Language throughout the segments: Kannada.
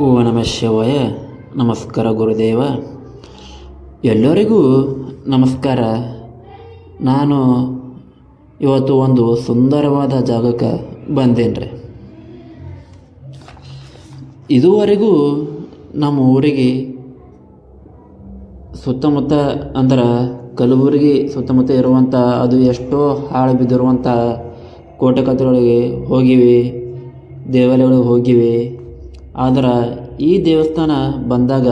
ಓ ನಮ ಶಿವಾಯ, ನಮಸ್ಕಾರ ಗುರುದೇವ. ಎಲ್ಲರಿಗೂ ನಮಸ್ಕಾರ. ನಾನು ಇವತ್ತು ಒಂದು ಸುಂದರವಾದ ಜಾಗಕ್ಕೆ ಬಂದೇನ್ರಿ. ಇದುವರೆಗೂ ನಮ್ಮ ಊರಿಗೆ ಸುತ್ತಮುತ್ತ, ಅಂದ್ರೆ ಕಲಬುರಗಿ ಸುತ್ತಮುತ್ತ ಇರುವಂಥ ಅದು ಎಷ್ಟೋ ಹಾಳು ಬಿದ್ದಿರುವಂಥ ಕೋಟೆ ಕತ್ತೆಗಳಿಗೆ ಹೋಗಿವಿ, ದೇವಾಲಯಗಳಿಗೆ ಹೋಗಿವಿ. ಆದ್ರೆ ಈ ದೇವಸ್ಥಾನ ಬಂದಾಗ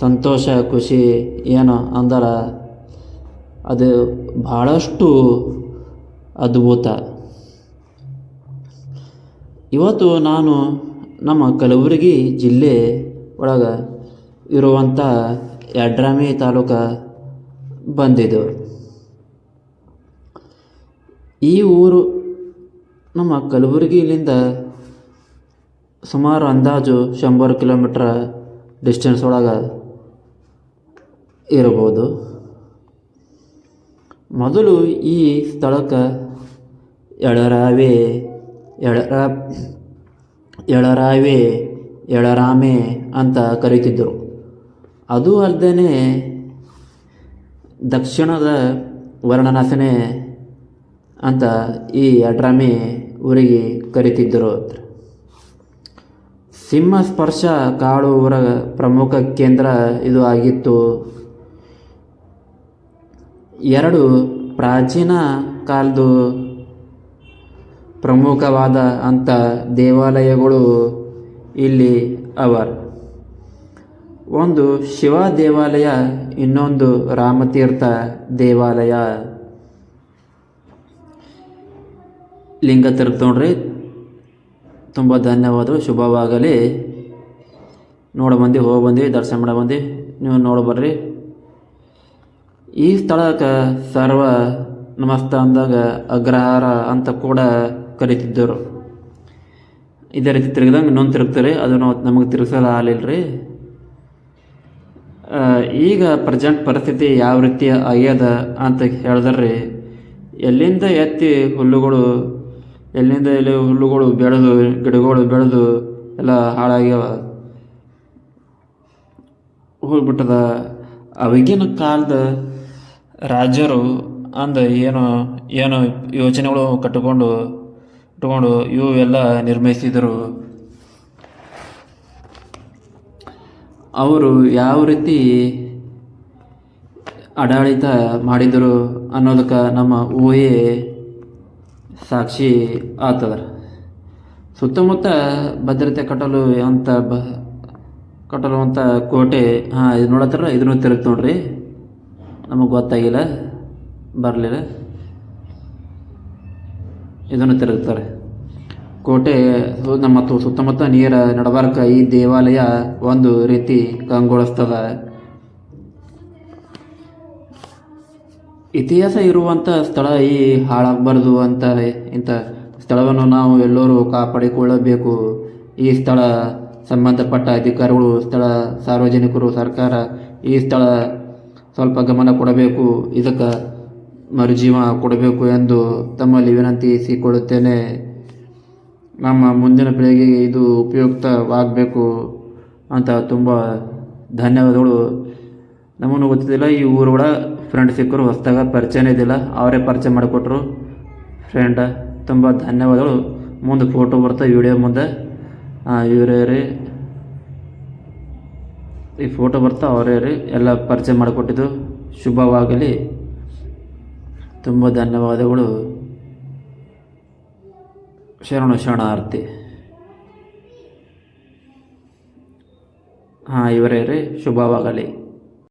ಸಂತೋಷ, ಖುಷಿ ಏನು ಅಂದ್ರೆ ಅದು ಭಾಳಷ್ಟು ಅದ್ಭುತ. ಇವತ್ತು ನಾನು ನಮ್ಮ ಕಲಬುರಗಿ ಜಿಲ್ಲೆ ಒಳಗೆ ಇರುವಂಥ ಯಡ್ರಾಮಿ ತಾಲೂಕ ಬಂದಿದ್ದೆವು ಈ ಊರು ನಮ್ಮ ಕಲಬುರಗಿಲಿಂದ ಸುಮಾರು ಅಂದಾಜು ಶಂಬರು ಕಿಲೋಮೀಟ್ರ್ ಡಿಸ್ಟೆನ್ಸ್ ಒಳಗೆ ಇರಬಹುದು. ಮೊದಲು ಈ ಸ್ಥಳಕ್ಕೆ ಎಳರಾವೆ, ಎಳರ, ಎಳರಾವೆ, ಎಳರಾಮೆ ಅಂತ ಕರೀತಿದ್ದರು ಅದು ಅಲ್ಲದೇ ದಕ್ಷಿಣದ ವರ್ಣನಾಸನೆ ಅಂತ ಈ ಎಡ್ರಾಮೆ ಊರಿಗೆ ಕರೀತಿದ್ದರು ಸಿಂಹ ಸ್ಪರ್ಶ ಕಾಡು ಊರ ಪ್ರಮುಖ ಕೇಂದ್ರ ಇದು ಆಗಿತ್ತು. ಎರಡು ಪ್ರಾಚೀನ ಕಾಲದ ಪ್ರಮುಖವಾದ ಅಂಥ ದೇವಾಲಯಗಳು ಇಲ್ಲಿ ಅವ ಒಂದು ಶಿವ ದೇವಾಲಯ, ಇನ್ನೊಂದು ರಾಮತೀರ್ಥ ದೇವಾಲಯ. ಲಿಂಗ ನೋಡ್ರಿ. ತುಂಬ ಧನ್ಯವಾದಗಳು. ಶುಭವಾಗಲಿ. ನೋಡಿ ಬಂದು ಹೋಗಿ ಬಂದು, ದರ್ಶನ ಮಾಡ ಬಂದು. ನೀವು ನೋಡಿ ಬರ್ರಿ. ಈ ಸ್ಥಳಕ್ಕೆ ಸರ್ವ ನಮಸ್ತ ಅಂದಾಗ ಅಗ್ರಹಾರ ಅಂತ ಕೂಡ ಕರಿತಿದ್ದರು. ಇದೇ ರೀತಿ ತಿರುಗಿದಂಗೆ ಇನ್ನೊಂದು ತಿರುಗ್ತಾರೆ. ನಾವು ನಮಗೆ ತಿರುಗಿಸಲು ಆಗಲಿಲ್ಲ ರೀ ಈಗ ಪ್ರೆಸೆಂಟ್ ಪರಿಸ್ಥಿತಿ ಯಾವ ರೀತಿ ಆಗ್ಯದ ಅಂತ ಹೇಳಿದ್ರಿ ಎಲ್ಲಿಂದ ಎತ್ತಿ ಹುಲ್ಲುಗಳು ಎಲ್ಲಿಂದ ಎಲ್ಲಿ ಹುಲ್ಲುಗಳು ಬೆಳೆದು, ಗಿಡಗಳು ಬೆಳೆದು ಎಲ್ಲ ಹಾಳಾಗ್ಯಾವ ಹೋಗ್ಬಿಟ್ಟದ. ಅವಾಗಿನ ಕಾಲದ ರಾಜರು ಅಂದ ಏನು ಏನು ಯೋಚನೆಗಳು ಕಟ್ಟಿಕೊಂಡು ಇಟ್ಕೊಂಡು ಇವು ಎಲ್ಲ ನಿರ್ಮಿಸಿದರು. ಅವರು ಯಾವ ರೀತಿ ಆಡಳಿತ ಮಾಡಿದರು ಅನ್ನೋದಕ್ಕೆ ನಮ್ಮ ಊಹೆ ಸಾಕ್ಷಿ ಆಗ್ತದ ಸುತ್ತಮುತ್ತ ಭದ್ರತೆ ಕಟ್ಟಲು ಅಂತ ಬ ಕಟ್ಟಲು ಅಂತ ಕೋಟೆ, ಹಾಂ, ಇದು ನೋಡತ್ತಾರ? ಇದನ್ನು ತಿರುಗಿ ನೋಡ್ರಿ. ನಮಗೆ ಗೊತ್ತಾಗಿಲ್ಲ, ಬರಲಿಲ್ಲ. ಇದನ್ನು ತಿರುಗ್ತಾರೆ. ಕೋಟೆ ನಮ್ಮ ಸುತ್ತಮುತ್ತ ನೀರ ನಡಬಾರ್ಕ ಈ ದೇವಾಲಯ ಒಂದು ರೀತಿ ಕಂಗೊಳಿಸ್ತದ. ಇತಿಹಾಸ ಇರುವಂಥ ಸ್ಥಳ ಈ ಹಾಳಾಗಬಾರ್ದು ಅಂತ ಇಂಥ ಸ್ಥಳವನ್ನು ನಾವು ಎಲ್ಲರೂ ಕಾಪಾಡಿಕೊಳ್ಳಬೇಕು. ಈ ಸ್ಥಳ ಸಂಬಂಧಪಟ್ಟ ಅಧಿಕಾರಿಗಳು, ಸ್ಥಳ ಸಾರ್ವಜನಿಕರು, ಸರ್ಕಾರ ಈ ಸ್ಥಳ ಸ್ವಲ್ಪ ಗಮನ ಕೊಡಬೇಕು. ಇದಕ್ಕೆ ಮರುಜೀವ ಕೊಡಬೇಕು ಎಂದು ತಮ್ಮಲ್ಲಿ ವಿನಂತಿಸಿಕೊಳ್ಳುತ್ತೇನೆ ನಮ್ಮ ಮುಂದಿನ ಪೀಳಿಗೆಗೆ ಇದು ಉಪಯುಕ್ತವಾಗಬೇಕು ಅಂತ ತುಂಬ ಧನ್ಯವಾದಗಳು. ನಮ್ಮನ್ನು ಗೊತ್ತಿದ್ದಿಲ್ಲ, ಈ ಊರು ಕೂಡ ಫ್ರೆಂಡ್ ಸಿಕ್ಕರು ಹೊಸ್ದಾಗ ಪರಿಚಯನೇ ಇದ್ದಿಲ್ಲ. ಅವರೇ ಪರಿಚಯ ಮಾಡಿಕೊಟ್ರು. ಫ್ರೆಂಡ ತುಂಬ ಧನ್ಯವಾದಗಳು. ಮುಂದೆ ಫೋಟೋ ಬರ್ತಾ ವಿಡಿಯೋ ಮುಂದೆ. ಇವರೇ ರೀ. ಈ ಫೋಟೋ ಬರ್ತಾ ಅವರೇ ರೀ. ಎಲ್ಲ ಪರಿಚಯ ಮಾಡಿಕೊಟ್ಟಿದ್ದು. ಶುಭವಾಗಲಿ. ತುಂಬ ಧನ್ಯವಾದಗಳು. ಶರಣು ಶರಣಾರ್ಥಿ. ಹಾಂ, ಇವರೇ ರೀ. ಶುಭವಾಗಲಿ.